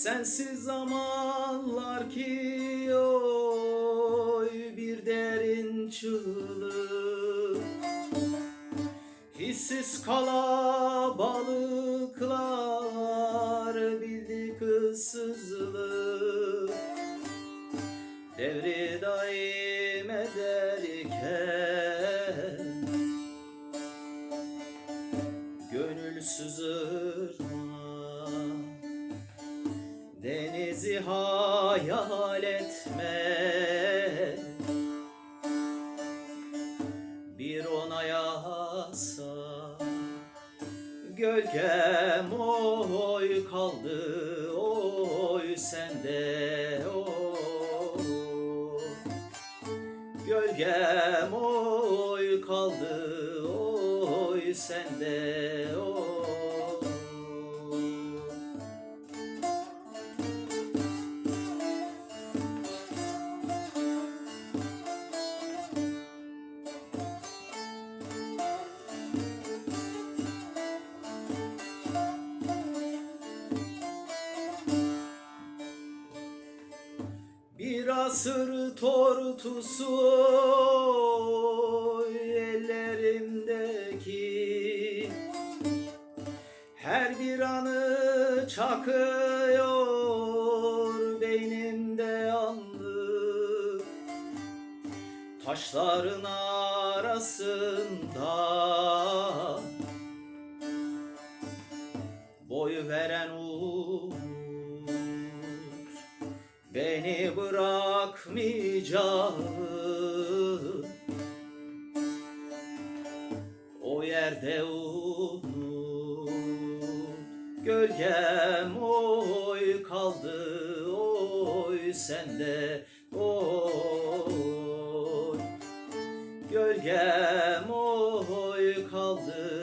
Sensiz zamanlar ki oy bir derin çığlık. Hissiz kalabalıklar bildik ıssızlık. Devri daim ederken Gönülsüz Denizi hayal etme. Bir ona yasa Gölgem oy kaldı oy sende oy. Gölgem oy kaldı oy sende oy asır tortusu ellerimdeki. Her bir anı çakıyor beynimde anlık. Taşların arasında Boy veren Beni bırakmayacak O yerde umut Gölgem oy kaldı oy sende oy. Gölgem oy kaldı